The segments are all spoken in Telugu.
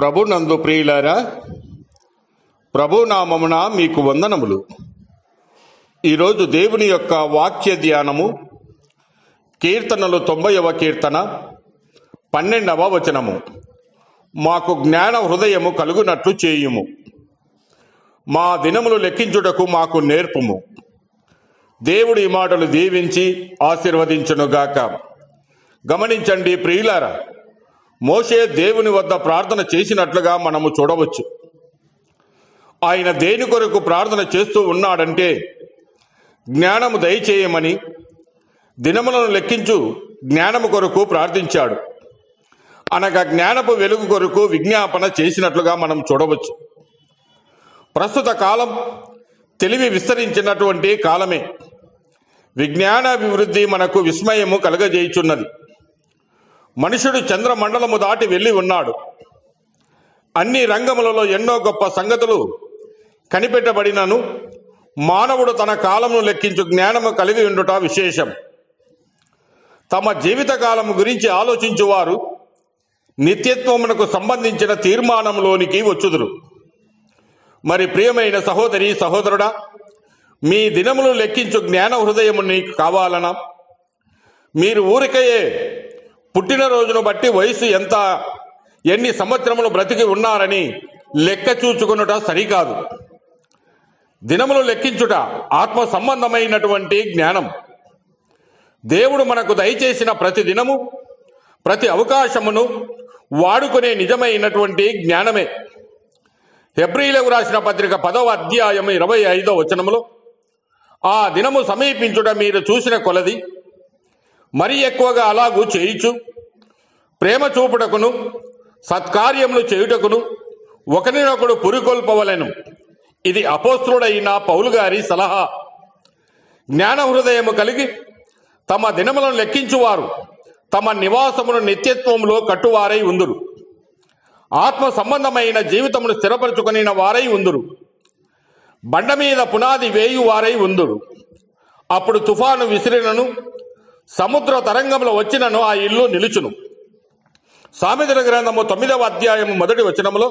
ప్రభు నందు ప్రియులారా ప్రభు నామమున మీకు వందనములు. ఈరోజు దేవుని యొక్క వాక్య ధ్యానము కీర్తనలు తొంభైవ కీర్తన పన్నెండవ వచనము. మాకు జ్ఞాన హృదయము కలుగునట్లు చేయుము. మా దినములు లెక్కించుటకు మాకు నేర్పుము. దేవుడి ఈ మాటలు దీవించి ఆశీర్వదించునుగాక. గమనించండి ప్రియులారా మోషే దేవుని వద్ద ప్రార్థన చేసినట్లుగా మనము చూడవచ్చు. ఆయన దేని కొరకు ప్రార్థన చేస్తూ ఉన్నాడంటే జ్ఞానము దయచేయమని దినములను లెక్కించు జ్ఞానము కొరకు ప్రార్థించాడు. అనగా జ్ఞానపు వెలుగు కొరకు విజ్ఞాపన చేసినట్లుగా మనం చూడవచ్చు. ప్రస్తుత కాలం తెలివి విస్తరించినటువంటి కాలమే. విజ్ఞానాభివృద్ధి మనకు విస్మయము కలగజేయుచున్నది. మనుషుడు చంద్రమండలము దాటి వెళ్ళి ఉన్నాడు. అన్ని రంగములలో ఎన్నో గొప్ప సంగతులు కనిపెట్టబడినను. మానవుడు తన కాలమును లెక్కించు జ్ఞానము కలిగి ఉండుట విశేషం. తమ జీవితకాలము గురించి ఆలోచించువారు నిత్యత్వమునకు సంబంధించిన తీర్మానంలోనికి వచ్చుదురు. మరి ప్రియమైన సహోదరి సహోదరుడా మీ దినములు లెక్కించు జ్ఞాన హృదయము నీకు కావాలనా? మీరు ఊరికయే పుట్టినరోజును బట్టి వయసు ఎంత ఎన్ని సంవత్సరములు బ్రతికి ఉన్నారని లెక్క చూచుకునుట సరికాదు. దినములు లెక్కించుట ఆత్మ సంబంధమైనటువంటి జ్ఞానం. దేవుడు మనకు దయచేసిన ప్రతి దినము ప్రతి అవకాశమును వాడుకునే నిజమైనటువంటి జ్ఞానమే. హెబ్రిలకు రాసిన పత్రిక పదవ అధ్యాయం ఇరవై ఐదో వచనములో ఆ దినము సమీపించుట మీరు చూసిన కొలది మరి ఎక్కువగా అలాగూ చేయుచు ప్రేమ చూపుటకును సత్కార్యములు చేయుటకును ఒకరినొకడు పురికొల్పవలను. ఇది అపోస్త్రుడైన పౌలు గారి సలహా. జ్ఞాన హృదయము కలిగి తమ దినములను లెక్కించువారు తమ నివాసమును నిత్యత్వంలో కట్టువారై ఉందురు. ఆత్మ సంబంధమైన జీవితమును స్థిరపరచుకుని వారై ఉందురు. బండ మీద పునాది వేయువారై ఉందురు. అప్పుడు తుఫాను విసిరినను సముద్ర తరంగంలో వచ్చినను ఆ ఇల్లు నిలుచును. సామెతల గ్రంథము తొమ్మిదవ అధ్యాయము మొదటి వచనములో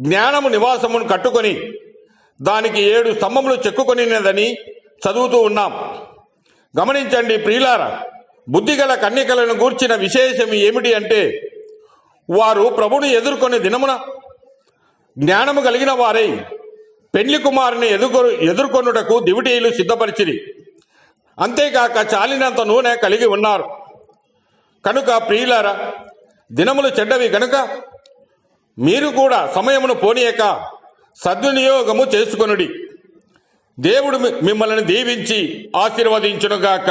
జ్ఞానము నివాసమును కట్టుకొని దానికి ఏడు స్తంభములు చెక్కుకొనినదని చదువుతూ ఉన్నాం. గమనించండి ప్రియులార బుద్ధిగల కన్యకలను గూర్చిన విశేషం ఏమిటి అంటే వారు ప్రభుని ఎదుర్కొనే దినమున జ్ఞానము కలిగిన వారై పెళ్ళి కుమారుని ఎదుర్కొ ఎదుర్కొనుటకు దివిటీలు సిద్ధపరిచిరి. అంతేకాక చాలినంత నూనె కలిగి ఉన్నారు. కనుక ప్రియులారా దినములు చెడ్డవి గనుక మీరు కూడా సమయమును పోనీయక సద్వినియోగము చేసుకొనుడి. దేవుడు మిమ్మల్ని దీవించి ఆశీర్వదించునుగాక.